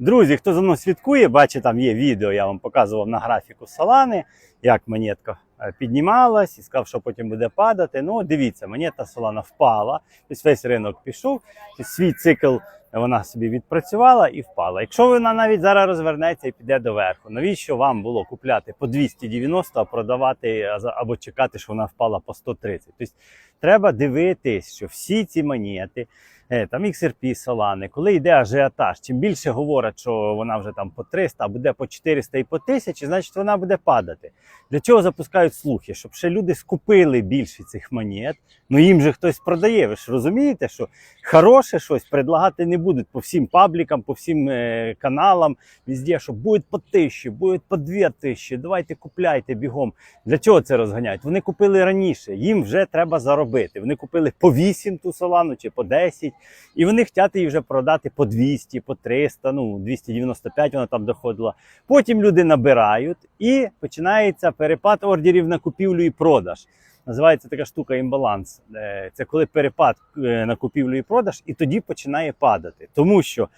Друзі, хто за мною слідкує, бачить, там є відео, я вам показував на графіку Солани, як монетка е, піднімалась і сказав, що потім буде падати. Ну, дивіться, монета Солана впала, тобто весь ринок пішов, свій цикл вона собі відпрацювала і впала. Якщо вона навіть зараз розвернеться і піде доверху, навіщо вам було купляти по 290, а продавати або чекати, що вона впала по 130? Тобто треба дивитись, що всі ці монети, е, там XRP, Solana, коли йде ажіотаж, чим більше говорять, що вона вже там по 300, а буде по 400 і по 1000, значить вона буде падати. Для чого запускають слухи? Щоб ще люди скупили більше цих монет, ну їм же хтось продає. Ви ж розумієте, що хороше щось предлагати не будуть по всім паблікам, по всім е, каналам, везде, що буде по тисячі, буде по дві тисячі, давайте купляйте бігом. Для чого це розганяють? Вони купили раніше, їм вже треба заробити. Вони купили по 8 ту солану чи по 10, і вони хочуть її вже продати по 200, по 300, ну 295 вона там доходила. Потім люди набирають і починається перепад ордерів на купівлю і продаж. Називається така штука імбаланс. Е, Це коли перепад е, на купівлю і продаж, і тоді починає падати. Тому що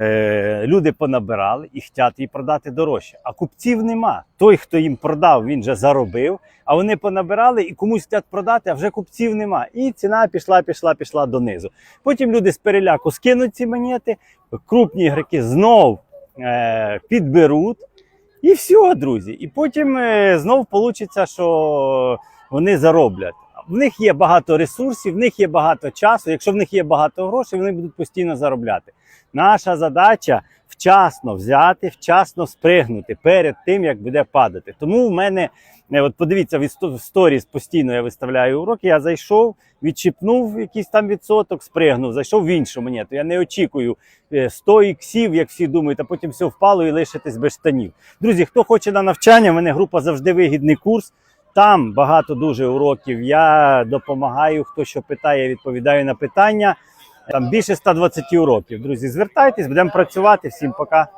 е, люди понабирали і хочуть її продати дорожче. А купців нема. Той, хто їм продав, він вже заробив, а вони понабирали і комусь хочуть продати, а вже купців нема. І ціна пішла, пішла, пішла донизу. Потім люди з переляку скинуть ці монети, крупні ігроки знов е, підберуть. І все, друзі. І потім е, знов вийде, що вони зароблять. В них є багато ресурсів, в них є багато часу. Якщо в них є багато грошей, вони будуть постійно заробляти. Наша задача вчасно взяти, вчасно спригнути перед тим, як буде падати. Тому в мене, е, от подивіться, в сторіс постійно я виставляю уроки. Я зайшов, відчіпнув якийсь там відсоток, спригнув, зайшов в іншу монету. Я не очікую е, 100 іксів, як всі думають, а потім все впало і лишитись без штанів. Друзі, хто хоче на навчання, в мене група завжди вигідний курс. Там багато дуже уроків. Я допомагаю. Хто що питає, я відповідаю на питання. Там більше 120 уроків. Друзі, звертайтесь, будемо працювати. Всім пока.